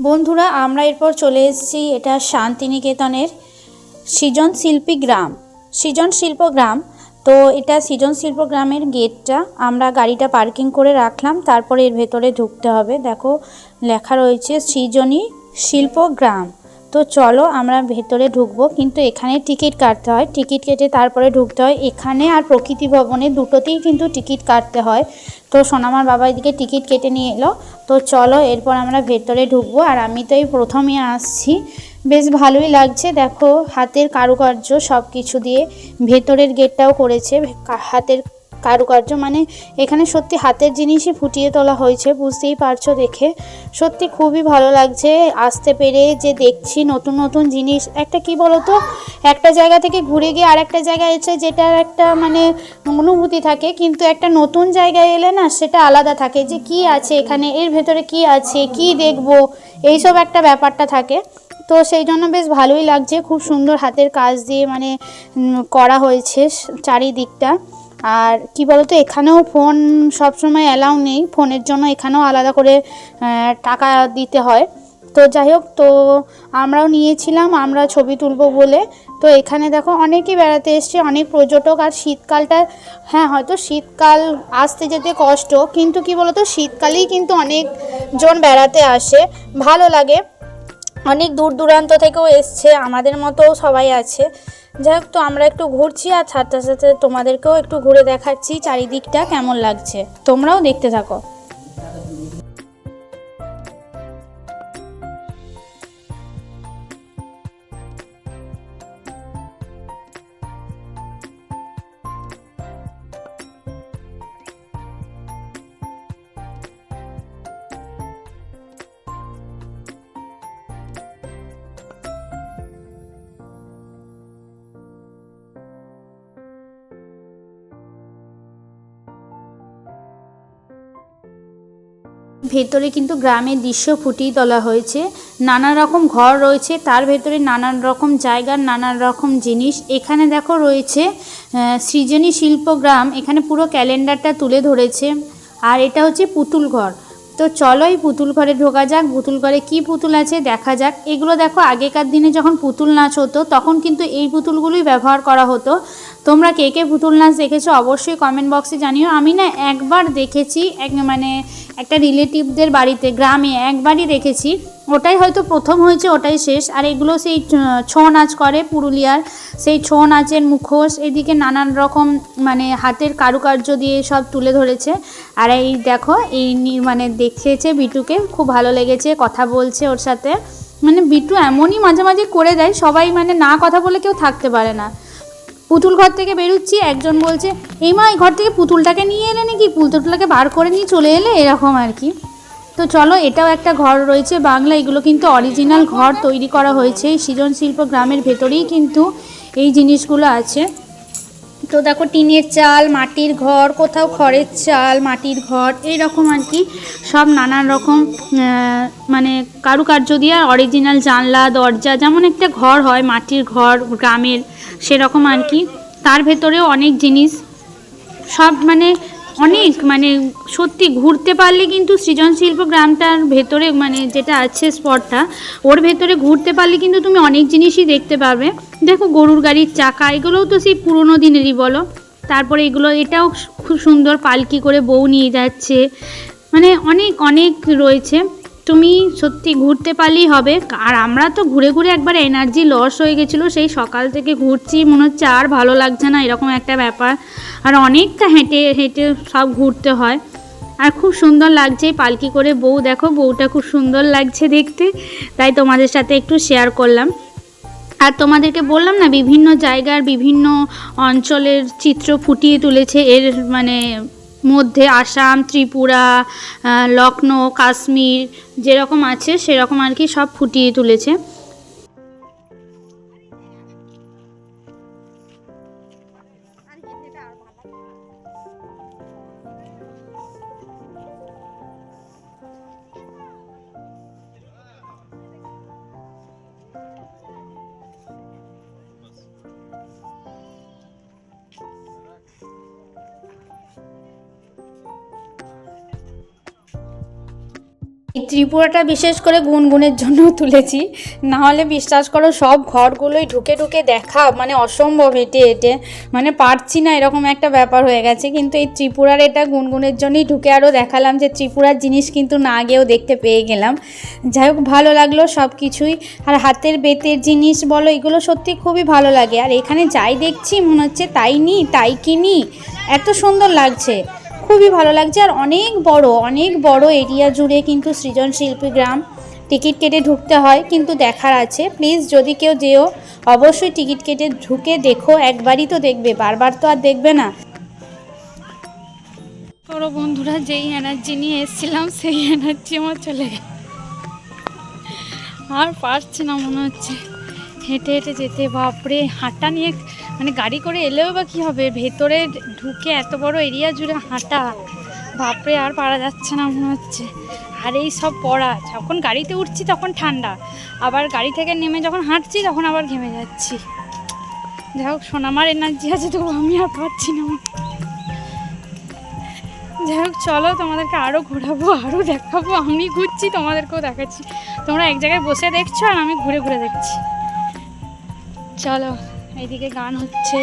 বন্ধুরা, আমরা এরপর চলে এসেছি। এটা শান্তিনিকেতনের সৃজন শিল্পী গ্রাম। সৃজন শিল্প গ্রাম। তো এটা সৃজন শিল্প গ্রামের গেটটা। আমরা গাড়িটা পার্কিং করে রাখলাম। তারপরে এর ভেতরে ঢুকতে হবে। দেখো, লেখা রয়েছে সৃজনী শিল্প গ্রাম। তো চলো আমরা ভেতরে ঢুকবো, কিন্তু এখানে টিকিট কাটতে হয়। টিকিট কেটে তারপরে ঢুকতে হয়। এখানে আর প্রকৃতি ভবনে দুটোতেই কিন্তু টিকিট কাটতে হয়। তো সোনামার বাবা এদিকে টিকিট কেটে নিয়ে এলো। তো চলো এরপর আমরা ভেতরে ঢুকবো। আর আমি তো এই প্রথমে আসছি। বেশ ভালোই লাগছে। দেখো, হাতের কারুকার্য সব কিছু দিয়ে ভেতরের গেটটাও করেছে। হাতের কারুকার্য মানে এখানে সত্যি হাতের জিনিসই ফুটিয়ে তোলা হয়েছে, বুঝতেই পারছ দেখে। সত্যি খুবই ভালো লাগছে, আসতে পেরে যে দেখছি নতুন নতুন জিনিস। একটা কি বলতো, একটা জায়গা থেকে ঘুরে গিয়ে আরেকটা জায়গায় এসে যেটার একটা মানে অনুভূতি থাকে, কিন্তু একটা নতুন জায়গায় এলে না সেটা আলাদা থাকে যে কি আছে এখানে, এর ভেতরে কি আছে, কি দেখব, এইসব একটা ব্যাপারটা থাকে। তো সেই জন্য বেশ ভালোই লাগছে, খুব সুন্দর হাতের কাজ দিয়ে মানে করা হয়েছে চারিদিকটা। আর কি বলতো, এখানেও ফোন সবসময় অ্যালাউ নেই। ফোনের জন্য এখানেও আলাদা করে টাকা দিতে হয়। তো যাই হোক, তো আমরাও নিয়েছিলাম, আমরা ছবি তুলবো বলে। তো এখানে দেখো, অনেকেই বেড়াতে এসছে, অনেক পর্যটক। আর শীতকালটা হ্যাঁ হয়তো শীতকাল আসতে যেতে কষ্ট, কিন্তু কি বলতো, শীতকালেই কিন্তু অনেকজন বেড়াতে আসে। ভালো লাগে। অনেক দূর দূরান্ত থেকেও এসছে, আমাদের মতো সবাই আছে। যাই হোক তো আমরা একটু ঘুরছি আর সাথে সাথে তোমাদেরকেও একটু ঘুরে দেখাচ্ছি চারিদিকটা কেমন লাগছে। তোমরাও দেখতে থাকো। ভেতরে কিন্তু গ্রামের দৃশ্য ফুটিয়ে তোলা হয়েছে। নানা রকম ঘর রয়েছে, তার ভেতরে নানান রকম জায়গার নানান রকম জিনিস। এখানে দেখো রয়েছে সৃজনী শিল্প গ্রাম। এখানে পুরো ক্যালেন্ডারটা তুলে ধরেছে। আর এটা হচ্ছে পুতুল ঘর। তো চলোই পুতুল ঘরে ঢোকা যাক, পুতুল ঘরে কি পুতুল আছে দেখা যাক। এগুলো দেখো, আগেকার দিনে যখন পুতুল নাচ হতো, তখন কিন্তু এই পুতুলগুলোই ব্যবহার করা হতো। তোমরা কে কে পুতুল নাচ দেখেছ অবশ্যই কমেন্ট বক্সে জানিও। আমি না একবার দেখেছি, এক মানে একটা রিলেটিভদের বাড়িতে, গ্রামে একবারই দেখেছি। ওটাই হয়তো প্রথম হয়েছে, ওটাই শেষ। আর এগুলো সেই ছৌ নাচ করে পুরুলিয়ার। সেই ছৌ নাচের মুখোশ, এদিকে নানান রকম মানে হাতের কারুকার্য দিয়ে সব তুলে ধরেছে। আর এই দেখো, এই মানে দেখেছে বিটুকে, খুব ভালো লেগেছে কথা বলছে ওর সাথে। মানে বিটু এমনই মাঝে মাঝে করে দেয়, সবাই মানে না কথা বলে কেউ থাকতে পারে না। পুতুল ঘর থেকে বেরোচ্ছি, একজন বলছে এই মা এই ঘর থেকে পুতুলটাকে নিয়ে এলে নাকি? পুতুলটাকে বার করে নিয়ে চলে এলে? এরকম আর কি। তো চলো, এটাও একটা ঘর রয়েছে বাংলা, এগুলো কিন্তু অরিজিনাল ঘর তৈরি করা হয়েছে, সৃজনশিল্প সৃজন শিল্প গ্রামের ভেতরেই কিন্তু এই জিনিসগুলো আছে। তো দেখো টিনের চাল, মাটির ঘর, কোথাও খড়ের চাল, মাটির ঘর এই রকম আর কি। সব নানান রকম মানে কারুকার্য দিয়ে অরিজিনাল জানলা, দরজা, যেমন একটা ঘর হয়, মাটির ঘর, গ্রামের, সেরকম আর কি। তার ভেতরেও অনেক জিনিস। সব মানে অনেক মানে সত্যি ঘুরতে পারলে কিন্তু সৃজন শিল্প গ্রামটার ভেতরে মানে যেটা আছে স্পটটা, ওর ভেতরে ঘুরতে পারলে কিন্তু তুমি অনেক জিনিসই দেখতে পাবে দেখো গরুর গাড়ির চাকা, এগুলোও তো সেই পুরোনো দিনেরই বলো। তারপরে এগুলো, এটাও খুব সুন্দর পালকি করে বউ নিয়ে যাচ্ছে। মানে অনেক অনেক রয়েছে। তুমি সত্যি ঘুরতে পারলেই হবে। আর আমরা তো ঘুরে ঘুরে একবার এনার্জি লস হয়ে গেছিল, সেই সকাল থেকে ঘুরছি, মনে হচ্ছে আর ভালো লাগছে না, এরকম একটা ব্যাপার। আর অনেকটা হেঁটে হেঁটে সব ঘুরতে হয়। আর খুব সুন্দর লাগছে, পালকি করে বউ, দেখো বউটা খুব সুন্দর লাগছে দেখতে। তাই তোমাদের সাথে একটু শেয়ার করলাম। আর তোমাদেরকে বললাম না, বিভিন্ন জায়গার বিভিন্ন অঞ্চলের চিত্র ফুটিয়ে তুলেছে, এর মানে মধ্যে আসাম ত্রিপুরা লখনৌ কাশ্মীর যেরকম আছে সেরকম আর কি সব ফুটিয়ে তুলেছে। এই ত্রিপুরাটা বিশেষ করে গুনগুনের জন্য তুলেছি। না হলে বিশ্বাস করো, সব ঘরগুলোই ঢুকে ঢুকে দেখা মানে অসম্ভব হেঁটে হেঁটে। মানে পারছি না, এরকম একটা ব্যাপার হয়ে গেছে। কিন্তু এই ত্রিপুরার এটা গুনগুনের জন্যই ঢুকে আরও দেখালাম যে ত্রিপুরার জিনিস কিন্তু না গিয়েও দেখতে পেয়ে গেলাম। যাই হোক, ভালো লাগল সব কিছুই। আর হাতের বেতের জিনিস বলো, এগুলো সত্যি খুবই ভালো লাগে। আর এখানে যাই দেখছি, মনে হচ্ছে তাই নি, তাই কিনি এত সুন্দর লাগছে। খুবই ভালো লাগছে। আর অনেক বড় অনেক বড় এরিয়া জুড়ে কিন্তু সৃজন শিল্পী গ্রাম টিকিট কেটে ঢুকতে হয়, কিন্তু দেখার আছে। প্লিজ যদি কেউ যেও, অবশ্যই টিকিট কেটে ঢুকে দেখো, একবারই তো দেখবে, বারবার তো আর দেখবে না। বড় বন্ধুরা, যেই এনার্জি নিয়ে এসেছিলাম, সেই এনার্জি আমার চলে গেল। আর পারছি না মনে হচ্ছে। হেঁটে হেঁটে যেতে, বাপরে, হাঁটা নিয়ে মানে গাড়ি করে এলেও বা কী হবে? ভেতরে ঢুকে এত বড় এরিয়া জুড়ে হাঁটা, বাপরে আর পারা যাচ্ছে না মনে হচ্ছে। আর এই সব পড়া, যখন গাড়িতে উঠছি তখন ঠান্ডা, আবার গাড়ি থেকে নেমে যখন হাঁটছি তখন আবার ঘেমে যাচ্ছি। যাই হোক, সোনামার এনার্জি আছে তো আমি আর পারছি না। যাই হোক, চলো তোমাদেরকে আরও ঘোরাবো আরও দেখাবো, আমি ঘুরছি, তোমাদেরকেও দেখাচ্ছি। তোমরা এক জায়গায় বসে দেখছ আর আমি ঘুরে ঘুরে দেখছি। চলো। এইদিকে গান হচ্ছে।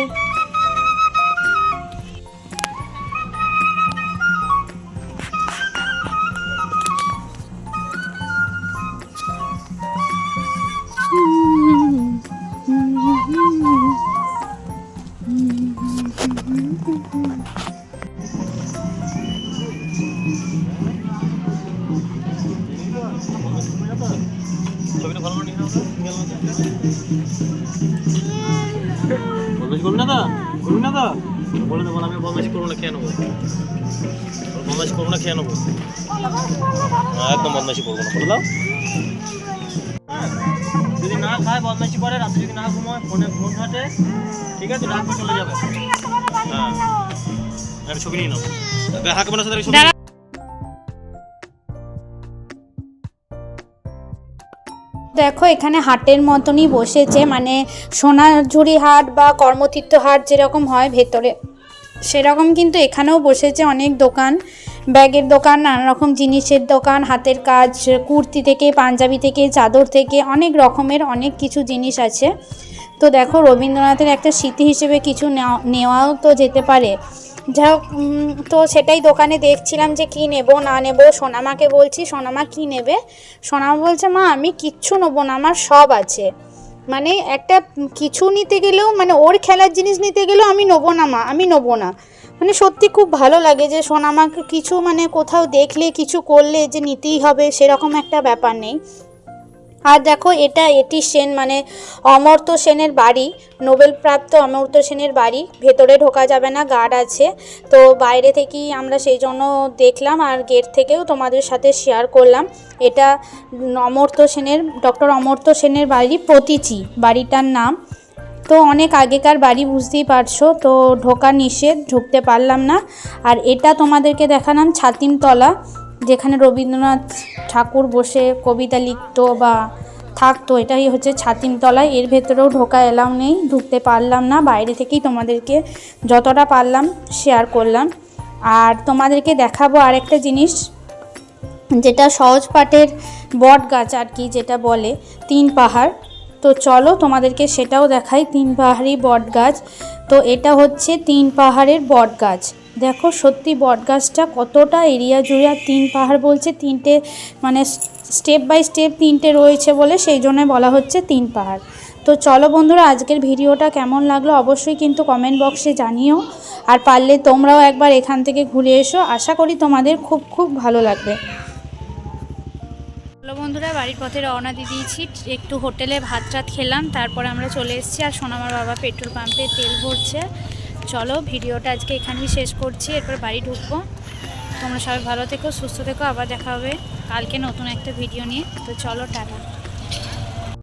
বদমাইশি করবি না তো? বলে দেবো আমি বদমাস করব না, খেয়ে নেব। বদমাস করব না, খেয়ে নেব। একদম বদমাসি করব না, বলে দাও। যদি না খায় বদমাইশি করে রাতে যদি না ঘুমোয় ফোনে ফোন ঘাটে ঠিক আছে রাত চলে যাবে হ্যাঁ একটা ছবি নিয়ে নাও হাঁকবে না সাথে দেখো, এখানে হাটের মতনই বসেছে মানে সোনাঝুরি হাট বা কর্মতীর্থ হাট যেরকম হয় ভেতরে, সেরকম কিন্তু এখানেও বসেছে অনেক দোকান, ব্যাগের দোকান নানা রকম জিনিসের দোকান, হাতের কাজ, কুর্তি থেকে, পাঞ্জাবি থেকে, চাদর থেকে, অনেক রকমের অনেক কিছু জিনিস আছে। তো দেখো, রবীন্দ্রনাথের একটা স্মৃতি হিসেবে কিছু নেওয়া- নেওয়াও তো যেতে পারে। যাই হোক তো সেটাই দোকানে দেখছিলাম যে কি নেব, না নেব। সোনামাকে বলছি, সোনামা কি নেবে? সোনামা বলছে, মা, আমি কিচ্ছু নেব না, আমার সব আছে। মানে একটা কিছু নিতে গেলেও মানে ওর খেলার জিনিস নিতে গেলেও আমি নেব না, মা, আমি নেব না। মানে সত্যি খুব ভালো লাগে যে সোনামাকে কিছু মানে কোথাও দেখলে, কিছু করলে যে নিতেই হবে, সেরকম একটা ব্যাপার নেই। আর দেখো এটা, এটি সেন মানে অমর্ত্য সেনের বাড়ি নোবেল প্রাপ্ত অমর্ত্য সেনের বাড়ি। ভেতরে ঢোকা যাবে না, গার্ড আছে। তো বাইরে থেকেই আমরা সেই জন্য দেখলাম আর গেট থেকেও তোমাদের সাথে শেয়ার করলাম। এটা অমর্ত্য সেনের ডক্টর অমর্ত্য সেনের বাড়ি প্রতীচি, বাড়িটার নাম। তো অনেক আগেকার বাড়ি, বুঝতেই পারছ। তো ঢোকা নিষেধ, ঢুকতে পারলাম না। আর এটা তোমাদেরকে দেখালাম ছাতিমতলা। যেখানে রবীন্দ্রনাথ ঠাকুর বসে কবিতা লিখতো বা থাকতো, এটাই হচ্ছে ছাতিমতলায়। এর ভেতরেও ঢোকা এলাম নেই, ঢুকতে পারলাম না, বাইরে থেকেই তোমাদেরকে যতটা পারলাম শেয়ার করলাম। আর তোমাদেরকে দেখাবো আরেকটা জিনিস, যেটা সহজ পাঠের বট গাছ আর কি যেটা বলে, তিন পাহাড়। তো চলো তোমাদেরকে সেটাও দেখাই, তিন পাহাড়ি বট গাছ। তো এটা হচ্ছে তিন পাহাড়ের বট গাছ। দেখো, সত্যি বট গাছটা কতটা এরিয়া জুড়ে আর তিন পাহাড় বলছে, তিনটে মানে স্টেপ বাই স্টেপ তিনটে রয়েছে বলে সেই জন্য বলা হচ্ছে তিন পাহাড়। তো চলো বন্ধুরা, আজকের ভিডিওটা কেমন লাগল অবশ্যই কিন্তু কমেন্ট বক্সে জানিও। আর পারলে তোমরাও একবার এখান থেকে ঘুরে এসো। আশা করি তোমাদের খুব খুব ভালো লাগবে। হ্যালো বন্ধুরা, বাড়ির পথে রওনা দিয়ে দিয়েছি। একটু হোটেলে ভাত টাত খেলাম, তারপর আমরা চলে এসেছি। আর সোনামার বাবা পেট্রোল পাম্পে তেল ভরছে। চলো, ভিডিওটা আজকে এখানেই শেষ করছি, এরপর বাড়ি ঢুকবো। তোমরা সবাই ভালো থেকো, সুস্থ থেকো, আবার দেখা হবে কালকে নতুন একটা ভিডিও নিয়ে। তো চলো, টাটা।